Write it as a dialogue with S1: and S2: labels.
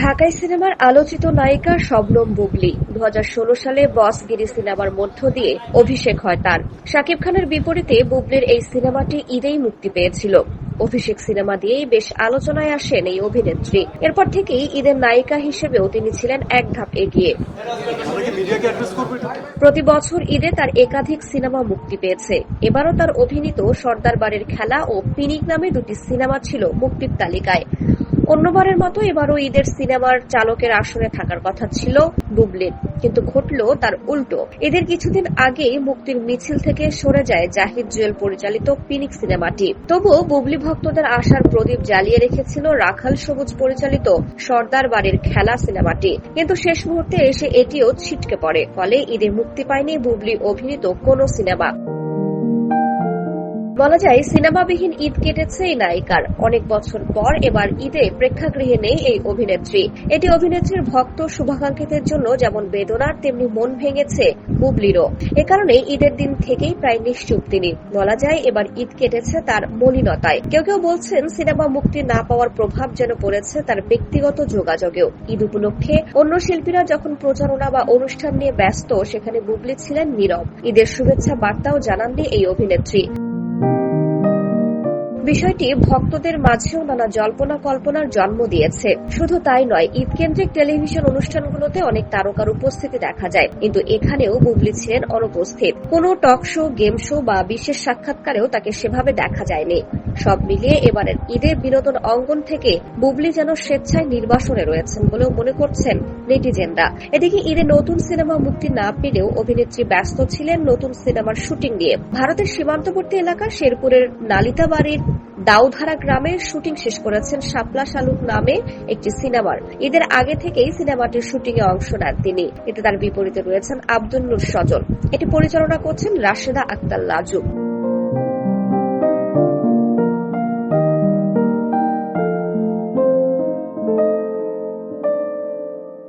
S1: ঢাকাই সিনেমার আলোচিত নায়িকা শবনম বুবলি। দু হাজার ষোলো সালে বসগিরি সিনেমার মধ্য দিয়ে অভিষেক হয় তার। শাকিব খানের বিপরীতে বুবলির এই সিনেমাটি ঈদেই মুক্তি পেয়েছিল। অভিষেক সিনেমা দিয়েই বেশ আলোচনায় আসেন এই অভিনেত্রী। এরপর থেকেই ঈদের নায়িকা হিসেবেও তিনি ছিলেন এক ধাপ এগিয়ে। প্রতি বছর ঈদে তার একাধিক সিনেমা মুক্তি পেয়েছে। এবারও তার অভিনীত সর্দার বাড়ির খেলা ও পিনিক নামে দুটি সিনেমা ছিল মুক্তির তালিকায়। অন্যবারের মতো এবারও ঈদের সিনেমার চালকের আসনে থাকার কথা ছিল বুবলির কিন্তু ঘটল তার উল্টো। ঈদের কিছুদিন আগেই মুক্তির মিছিল থেকে সরে যায় জাহিদ জুয়েল পরিচালিত পিনিক সিনেমাটি। তবুও বুবলি ভক্তদের আশার প্রদীপ জ্বালিয়ে রেখেছিল রাখাল সবুজ পরিচালিত সর্দার বাড়ির খেলা সিনেমাটি। কিন্তু শেষ মুহূর্তে এসে এটিও ছিটকে পড়ে। ফলে ঈদে মুক্তি পায়নি বুবলি অভিনীত কোনো সিনেমা। বলা যায়, সিনেমাবিহীন ঈদ কেটেছে এই নায়িকার। অনেক বছর পর এবার ঈদে প্রেক্ষাগৃহে নেই এই অভিনেত্রী। এটি অভিনেত্রীর ভক্ত শুভাকাঙ্ক্ষীদের জন্য যেমন বেদনার, তেমনি মন ভেঙেছে বুবলিরও এ কারণে ঈদের দিন থেকেই প্রায় নিশ্চুপ তিনি। বলা যায়, এবার ঈদ কেটেছে তার মলিনতায়। কেউ কেউ বলছেন, সিনেমা মুক্তি না পাওয়ার প্রভাব যেন পড়েছে তার ব্যক্তিগত যোগাযোগেও। ঈদ উপলক্ষে অন্য শিল্পীরা যখন প্রচারণা বা অনুষ্ঠান নিয়ে ব্যস্ত, সেখানে বুবলি ছিলেন নীরব। ঈদের শুভেচ্ছা বার্তাও জানাননি এই অভিনেত্রী। Thank you. বিষয়টি ভক্তদের মাঝেও নানা জল্পনা কল্পনার জন্ম দিয়েছে। শুধু তাই নয় ঈদ কেন্দ্রিক টেলিভিশন অনুষ্ঠানগুলোতে অনেক তারকার উপস্থিতি দেখা যায়। কিন্তু এখানেও বুবলি ছিলেন অনুপস্থিত। কোনো টক শো, গেম শো বা বিশেষ সাক্ষাৎকারেও তাকে সেভাবে দেখা যায়নি। সব মিলিয়ে এবারের ঈদের বিনোদন অঙ্গন থেকে বুবলি যেন স্বেচ্ছায় নির্বাসনে রয়েছেন বলেও মনে করছেন নেটিজেনরা। এদিকে ঈদে নতুন সিনেমা মুক্তি না পেলেও অভিনেত্রী ব্যস্ত ছিলেন নতুন সিনেমার শুটিং নিয়ে। ভারতের সীমান্তবর্তী এলাকা শেরপুরের নালিতাবাড়ির দাউধারা গ্রামে শুটিং শেষ করেছেন শাপলা শালুক নামে একটি সিনেমার। ঈদের আগে থেকেই সিনেমাটির শুটিং এ অংশ নেন তিনি। এতে তার বিপরীতে রয়েছেন আব্দুল নূর সজল। এটি পরিচালনা করছেন রাশেদা আক্তার লাজু।